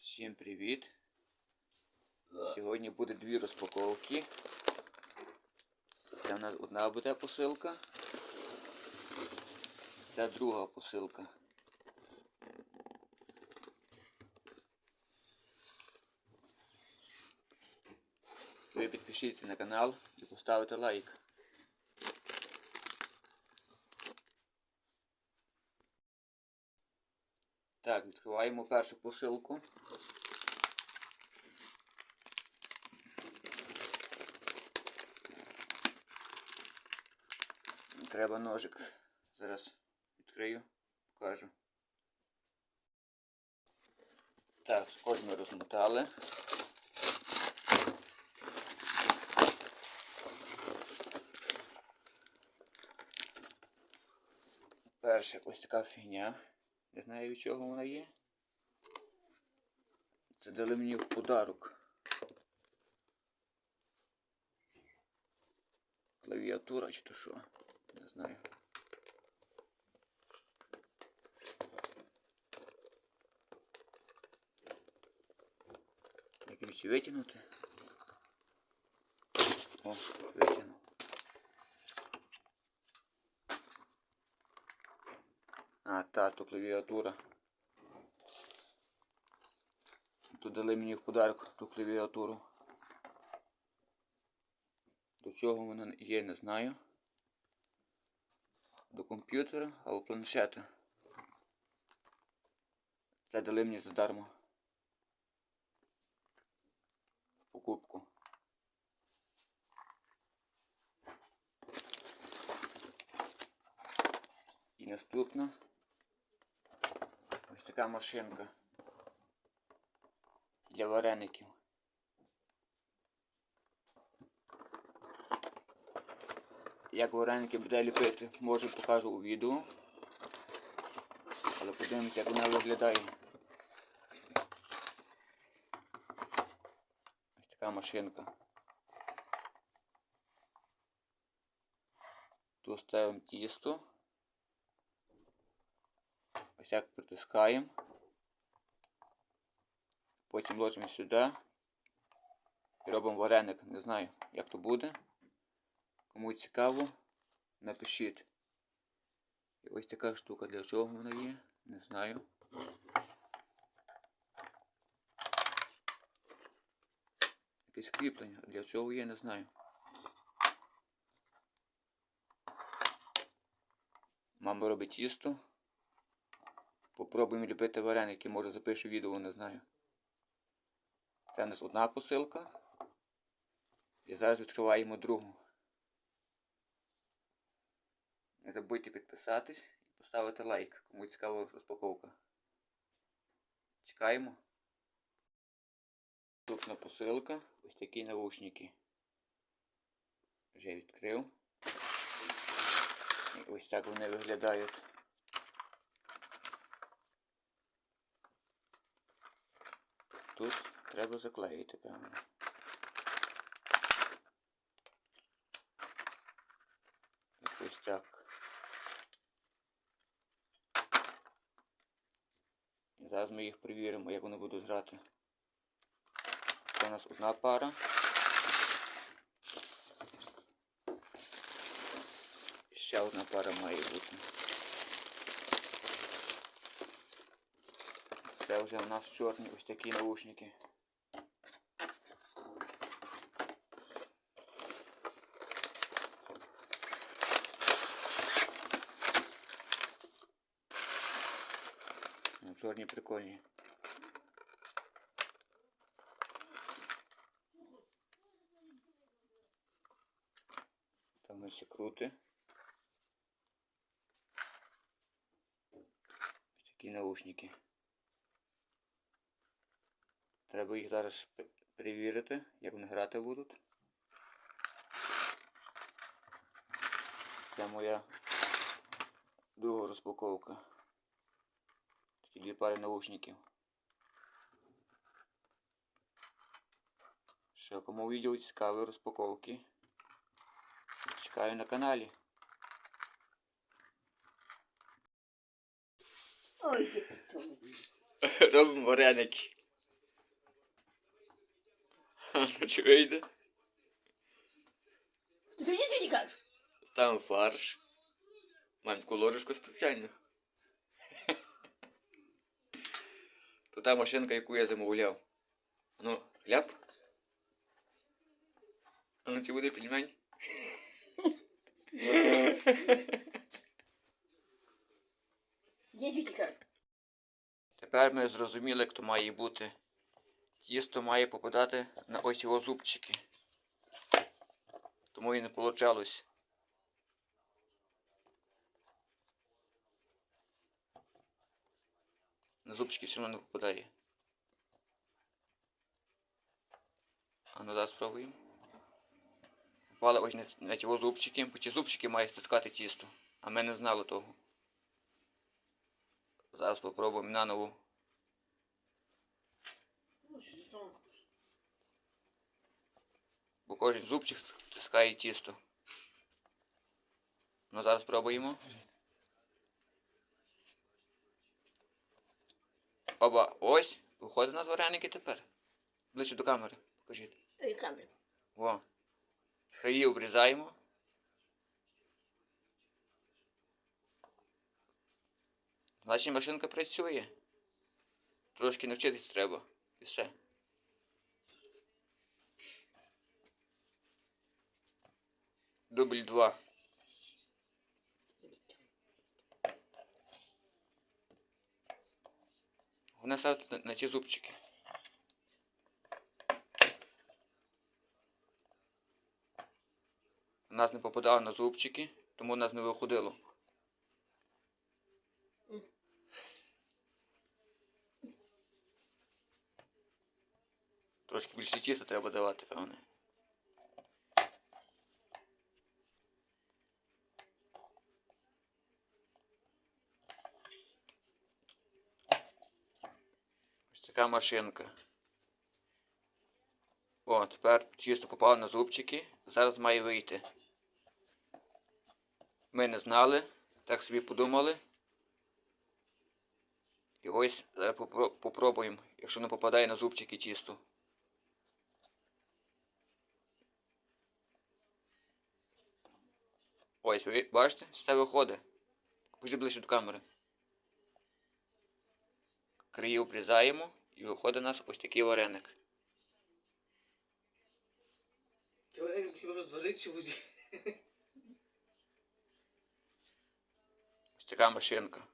Всім привіт! Сьогодні буде дві розпаковки. Це в нас одна буде посилка. Це друга посилка. Ви підпишіться на канал і поставите лайк. Так, відкриваємо першу посилку. Треба ножик. Зараз відкрию, покажу. Так, скотч ми розмотали. Перша ось така фігня. Не знаю від чого вона є. Це дали мені в подарок. Клавіатура чи то що? Не знаю. Як витягнути? О, витягнув. А, та, то клавіатура. Тут дали мені в подарок ту клавіатуру. До чого вона є, не знаю. До комп'ютера або планшета. Це дали мені задармо. Покупку. І наступна. Така машинка для вареників. Як вареники буде ліпити, може покажу у відео. Але подивимося, як вона виглядає. Ось така машинка. Тут ставимо тісто. Ось притискаємо. Потім ложимо сюди і робимо вареник. Не знаю, як то буде. Кому цікаво, напишіть. І ось така штука для чого вона є, не знаю. Якесь кріплення, для чого є, не знаю. Мама робить тісто. Попробуємо ліпити вареники, може запишу відео, не знаю. Це у нас одна посилка. І зараз відкриваємо другу. Не забудьте підписатись і поставити лайк, кому цікава розпаковка. Чекаємо. Наступна посилка. Ось такі наушники. Вже відкрив. І ось так вони виглядають. Тут треба заклеїти, певно. Якось так. І зараз ми їх перевіримо, як вони будуть грати. Це у нас одна пара. Ще одна пара має бути. Це вже у нас чорні ось такі наушники. Ну, чорні прикольні. Там ще крути. Ось такі наушники. Треба їх зараз пе- перевірити, як вони грати будуть. Це моя друга розпаковка. Такі дві пари наушників. Що, кому відео цікаві розпаковки? Чекаю на каналі. Ой. Робимо вареники. Ну чи вийде? Ти кажи, що кажеш? Ставимо фарш. Маленьку ложечку спеціально. То та машинка, яку я замовляв. Ну, хляб. А ну чи буде пельмень? Тепер ми зрозуміли, як то має бути. Тісто має попадати на ось його зубчики. Тому і не вийшло. На зубчики все одно не попадає. А ну зараз спробуємо. Попали ось на, на ті зубчики, бо ті зубчики мають стискати тісто. А ми не знали того. Зараз попробуємо наново. Ну, що ти там? Бо кожен зубчик стискає тісто. Ну зараз спробуємо. Оба, ось, виходить у нас вареники тепер. Ближче до камери, покажіть. Ой, камера. Во. Краї обрізаємо. Значить машинка працює. Трошки навчитись треба. І все. Дубль два. Головне ставити на, на ті зубчики. У нас не попадало на зубчики, тому у нас не виходило. Трошки більше тіста треба давати, певне. Така машинка. О, тепер тісто попало на зубчики. Зараз має вийти. Ми не знали, так собі подумали. І ось зараз попро- попробуємо, якщо не попадає на зубчики тісто. Ось, ви бачите, все виходить. Покажи ближче до камери. Краї обрізаємо і виходить у нас ось такий вареник. Ти вареник розварить чи воді? Ось така машинка.